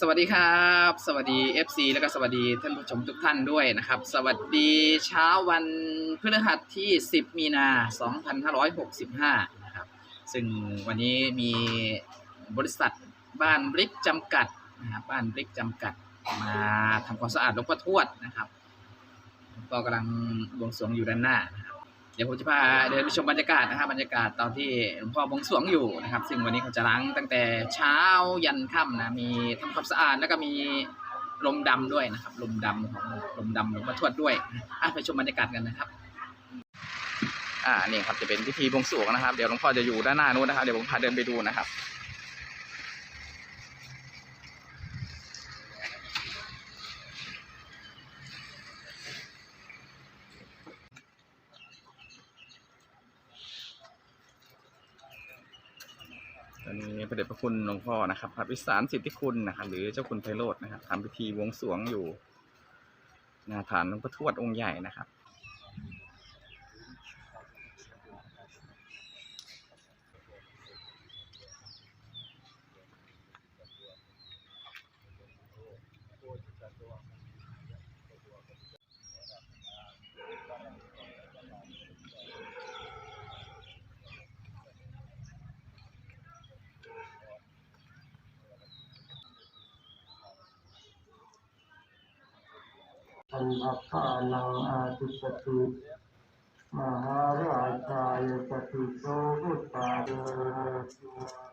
สวัสดีครับ สวัสดี FC แล้วก็สวัสดีท่านผู้ชมทุกท่านด้วยนะครับ สวัสดีเช้าวันพฤหัสที่ 10 มีนา 2565 นะครับ ซึ่งวันนี้มีบริษัทบ้านบริกจำกัดนะครับบ้านบริกจำกัดมาทำความสะอาดหลวงพ่อทวดนะครับหลวงพ่อกำลังบวงสรวงอยู่ด้านหน้านะครับ ดี๋ยวผมจะพาเดินไปชมบรรยากาศนะครับบรรยากาศตอนที่หลวงพ่อบวงสรวงอยู่นะครับ ซึ่งวันนี้เขาจะล้างตั้งแต่เช้ายันค่ำนะมีทำความสะอาดแล้วก็มีลมดำด้วยนะครับ ลมดำของลมดำหลวงพ่อทวดด้วยอะไปชมบรรยากาศกันนะครับ อ่านี่ครับจะเป็นพิธีบวงสรวงนะครับ เดี๋ยวหลวงพ่อจะอยู่ด้านหน้านู้นนะครับเดี๋ยวผมพาเดินไปดูนะครับ ตอนนี้พระเดชพระคุณหลวงพ่อนะครับพระวิสารสิทธิคุณนะครับหรือเจ้าคุณไพโรจน์นะครับทำพิธีวงสรวงอยู่หนาฐานหลวงพ่อทวดองค์ใหญ่นะครับ อันภานังอาทิปติมหาราชายปฏิโสพุทธาเดสุ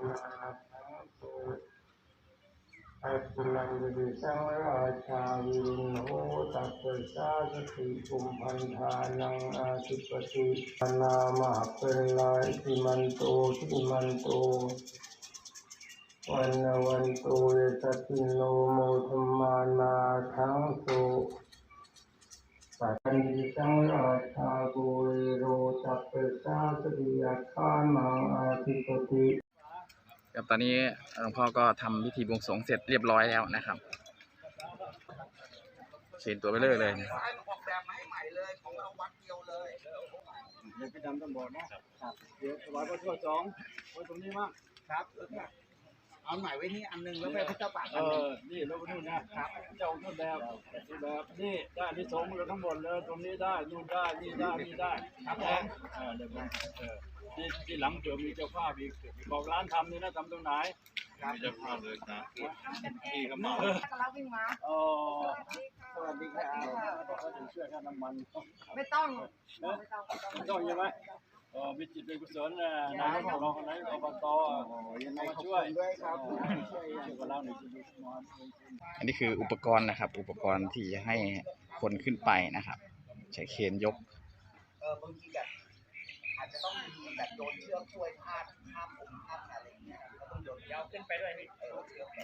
นาโตอัสลังดิสังราชาวิรุณโหตัสสะสติปุมพันธานังอาทิปตินามะเป็นลายติมันโตติมันโตวันวันโตยสติโนโมธมานาทังโส ปัจจัยสังราชาบุรโรตัปเปสาสติยาคานังอาทิปติครับตอนนี้หลวงพ่อก็ทำพิธีบวงสรวงเสร็จเรียบร้อยแล้วนะครับเชิญตัวไปเลยเลยนะครับเดี๋ยวไปดำตำบอดนะครับเดี๋ยวถวายพระช่วยสองไว้ตรงนี้มั้งครับ เอาใหม่ไว้นี่อันหนึงแล้วไปพระเจ้าตากเออันหนึงอ นี่แล้วก็นู่นนะครับเจ้านู่นแบบนี่แบบนี่ได้ที่สงฆ์เลยทั้งหมดเลยตรงนี้ได้นู่นได้นี่ได้นี่ได้ครับผมเออเดี๋ยวผมเออที่ที่หลังเผื่อมีเจ้าภาพอีกบอกร้านทำนี่นะทำตรงไหนมีเจ้าภาพเลยนะนี่ก็มาอ๋อสวัสดีครับก็จะช่วยค่าน้ำมันไม่ต้องไม่ต้องไม่ต้องใช่ไหม เออมีจิตเป็นกุศลนะนายกของเราคนไหนอบตอะยังไงมาขอบช่วยคุณด้วยครับช่วยกับเราหน่อยจะดูสมอนอันนี้คืออุปกรณ์นะครับ อุปกรณ์ที่จะให้คนขึ้นไปนะครับ ใช้เคนยกเออบางทีแบบอาจจะต้องมีแบบโยนเชือกช่วยพาดข้ามผมข้ามอะไรอย่างเงี้ยก็ต้องโยนเชือกขึ้นไปด้วยพี่เออเชือกไป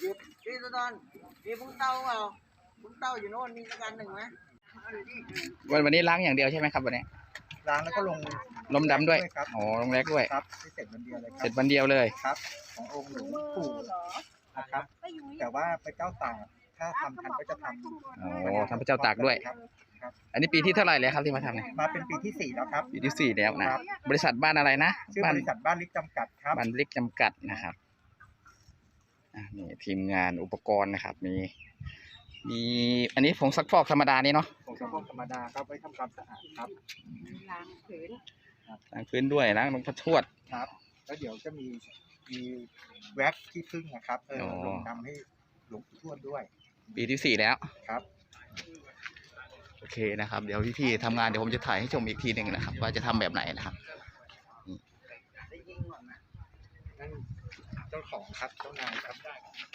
หยุดพี่สุดอนมีพุ้งเต้าเปล่าพุ้งเต้าอยู่โน่นมีประกันหนึ่งไหม วันวันนี้ล้างอย่างเดียวใช่ไหมครับวันนี้ล้างแล้วก็ลงลมดำด้วยครับอ๋อลงแรกด้วย ครับที่เสร็จวันเดียวเลยคเสรัร็บจวันเดียวเลย ครับขององค์หลวงปู่นะครับ แต่ว่าพระเจ้าตากถ้าทำทันก็จะทำอ๋อทำพระเจ้าตากด้วยครับ อันนี้ปีที่เท่าไหร่แล้วครับที่มาทำเนี่ยมาเป็นปีที่สี่แล้วครับ ปีที่สี่แล้วนะ บริษัทบ้านอะไรนะชื่อบ้าบนริษัทบ้านลิกจำกัดครับบ้านเล็กจำกัดนะครับอะนี่ทีมงานอุปกรณ์นะครับ มีมีอันนี้ผงซักฟอกธรรมดานี่เนาะ ผมจะพวกธรรมดาครับไว้ทำความสะอาดครับล้างผืนล้างพื้นด้วยล้างลงพระทวด ครับ แล้วเดี๋ยวจะมีมีแว็กที่พึ่งนะครับเอออ๋อ ลงนำให้หลวงปู่ทวดด้วยปีที่สี่แล้ว ครับ โอเคนะครับ เดี๋ยวพี่ๆทำงานเดี๋ยวผมจะถ่ายให้ชมอีกทีหนึ่งนะครับ ว่าจะทำแบบไหนนะครับนั่นเจ้าของครับเจ้านายครับ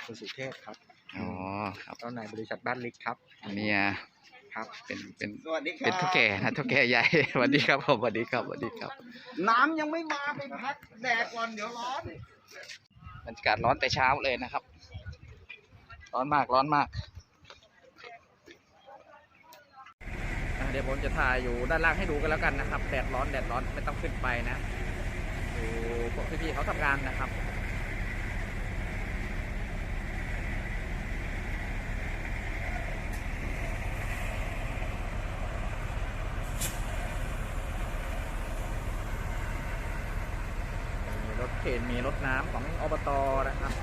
คุณสุเทพครับอ๋อครับเจ้านายบริษัทบ้านลิกครับ อันเนี้ย ครับ เป็นเป็นสวัสดีครัเป็นเท่าแก่นะเท่าแก่ใหญ่สวัสดีครับผมสวัสดีครับสวัสดีครับน้ำยังไม่มาไปพักแดดก่อนเดี๋ยวร้อนบรรยากาศร้อนแต่เช้าเลยนะครับ ร้อนมากร้อนมากอะเดี๋ยวผมจะถ่ายอยู่ด้านล่างให้ดูกันแล้วกันนะครับแดดร้อนแดดร้อนไม่ต้องขึ้นไปนะดูพวกพี่ๆเขาทำงานนะครับ มีรถเข็นเห็นมีรถน้ำของอบตนะครับ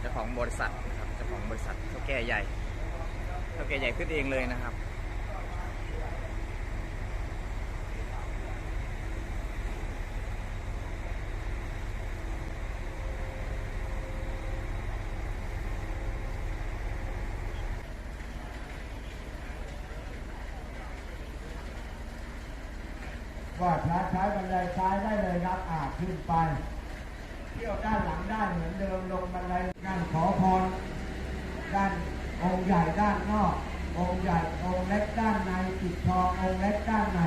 เจ้าของบริษัทนะครับเจ้าของบริษัทเท่าแก่ใหญ่เท่าแก่ใหญ่ขึ้นเองเลยนะครับ ว่าใช้ใช้บันไดซ้ายได้เลยครับอาขึ้นไป เที่ยวด้านหลังได้เหมือนเดิมลงบันไดด้านขอพรด้านองค์ใหญ่ด้านนอก องค์ใหญ่องค์เล็กด้านในติดทององค์เล็กด้านใน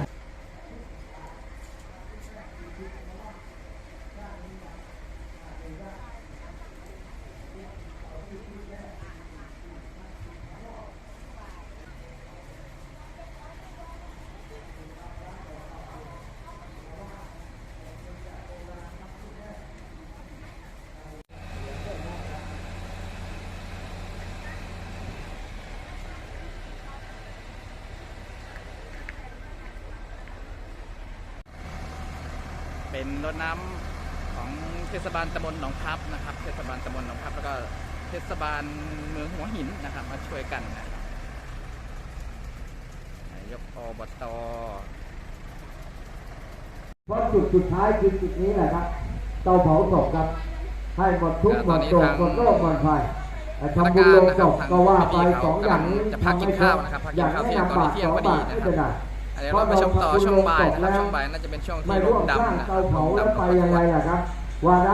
เป็นรถน้ำของเทศบาลตำบลหนองพับนะครับ เทศบาลตำบลหนองพับแล้วก็เทศบาลเมืองหัวหินนะครับ มาช่วยกันนะครับนายกอบตเพราะจุดสุดท้ายคือจุดนี้แหละครับ เตาเผาศพครับ ให้หมดทุกข์หมดโศกหมดโรคหมดภัยทำบุญลงศพก็ว่าไปสองอย่างนี้จะพักกินข้าวนะครับพักอกินย่างข้าวไม่เที่ยงตอนนำบานี้ทเที่ยสงองพอดีบาทนะไม่ครัเป็บนไร เดี๋ยวเราไปชมต่อช่วงบ่ายนะครับช่วงบ่ายน่าจะเป็นช่วงไม่ที่ลร่วมมสร้างดำนะคเตารับลเผามแล้วดำไปก่อนยังไงล่ะครับวาระ